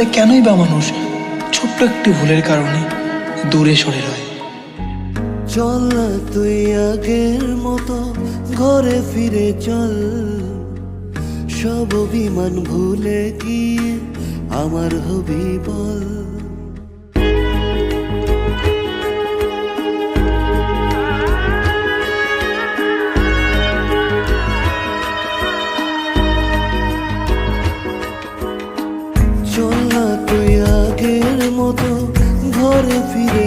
তাহলে কেনই বা মানুষ ছোট্ট একটি ভুলের কারণে দূরে সরে রয়? চল না তুই আগের মতো, ঘরে ফিরে চল। সব অভিমান ভুলে গিয়ে আমার হবি বল। মতো ঘরে ফিরে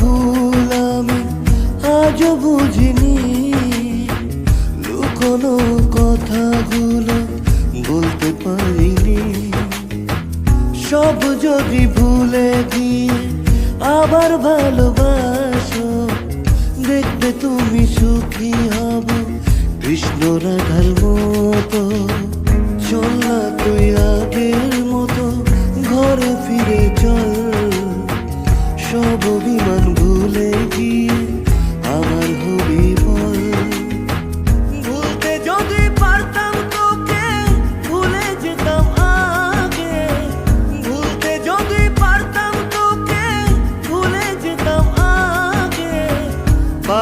আবার ভালোবাসো। দেখবে তুমি সুখী হব। কৃষ্ণ রাধার মতো চল না তুই আগের মতো। ঘরে ফিরে চল।